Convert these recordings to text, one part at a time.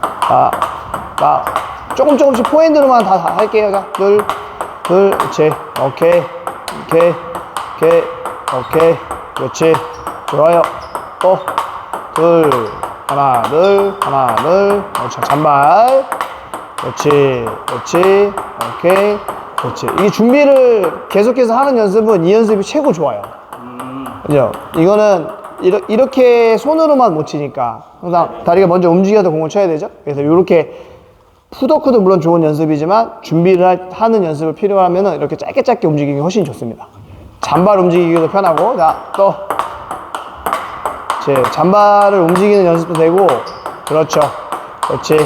자, 자, 조금 조금씩 포핸드로만 다, 다 할게요. 자, 둘, 둘, 그렇지. 오케이, 오케이, 오케이, 오케이, 그렇지. 좋아요. 또, 둘, 하나, 둘, 하나, 둘. 자, 잔발. 그렇지, 그렇지. 오케이, 그렇지. 이 준비를 계속해서 하는 연습은 이 연습이 최고 좋아요. 그죠? 이거는 이러- 이렇게 손으로만 못 치니까 항상 다리가 먼저 움직여서 공을 쳐야 되죠? 그래서 이렇게 푸더크도 물론 좋은 연습이지만 준비를 할- 하는 연습을 필요로 하면은 이렇게 짧게 짧게 움직이는 게 훨씬 좋습니다. 잔발 움직이기도 편하고, 자, 또. 제 잔발을 움직이는 연습도 되고, 그렇죠. 그렇지.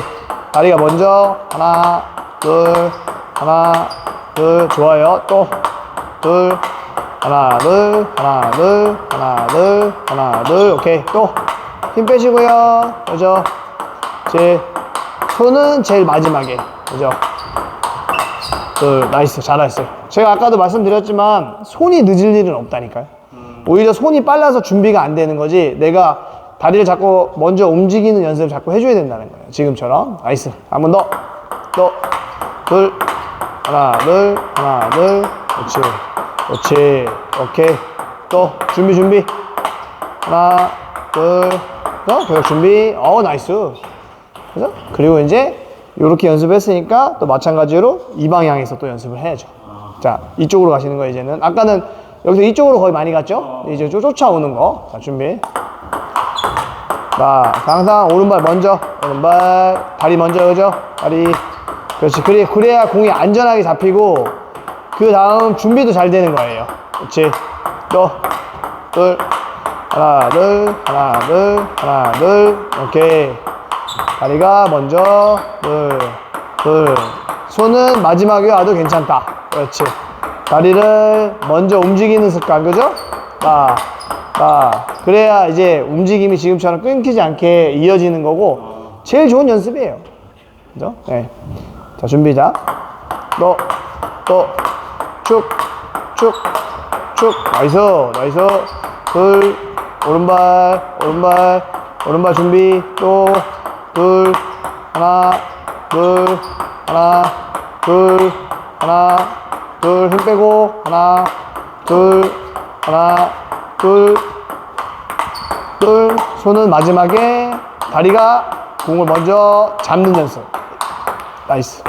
다리가 먼저, 하나, 둘, 하나, 둘, 좋아요. 또, 둘, 하나, 둘, 하나, 둘, 하나, 둘, 하나, 둘, 오케이. 또, 힘 빼시고요. 그죠? 제 손은 제일 마지막에. 그죠? 둘, 나이스. 잘하셨어요. 제가 아까도 말씀드렸지만, 손이 늦을 일은 없다니까요. 오히려 손이 빨라서 준비가 안 되는 거지, 내가 다리를 자꾸 먼저 움직이는 연습을 자꾸 해줘야 된다는 거예요. 지금처럼. 나이스. 한 번 더. 또, 둘, 하나, 둘, 하나, 둘. 그렇지. 그렇지. 오케이. 또, 준비, 준비. 하나, 둘, 또, 계속 준비. 어, 나이스. 그죠? 그리고 이제, 이렇게 연습했으니까 또 마찬가지로 이 방향에서 또 연습을 해야죠. 자, 이쪽으로 가시는 거예요, 이제는. 아까는 여기서 이쪽으로 거의 많이 갔죠? 이제 쫓- 쫓아오는 거. 자, 준비. 자, 항상 오른발 먼저, 오른발, 다리 먼저, 그죠? 다리. 그렇지. 그래, 그래야 공이 안전하게 잡히고, 그 다음 준비도 잘 되는 거예요. 그렇지. 또, 둘, 하나, 둘, 하나, 둘, 하나, 둘. 오케이. 다리가 먼저, 둘, 둘. 손은 마지막에 와도 괜찮다. 그렇지. 다리를 먼저 움직이는 습관, 그죠? 아, 아. 그래야 이제 움직임이 지금처럼 끊기지 않게 이어지는 거고, 제일 좋은 연습이에요. 그죠? 네. 자, 준비, 자. 또, 또, 쭉, 쭉, 쭉. 나이스, 나이스. 둘, 오른발, 오른발, 오른발 준비. 또, 둘, 하나, 둘, 하나, 둘, 하나, 둘, 힘 빼고, 하나, 둘, 하나, 둘, 둘, 손은 마지막에 다리가 공을 먼저 잡는 연습. 나이스.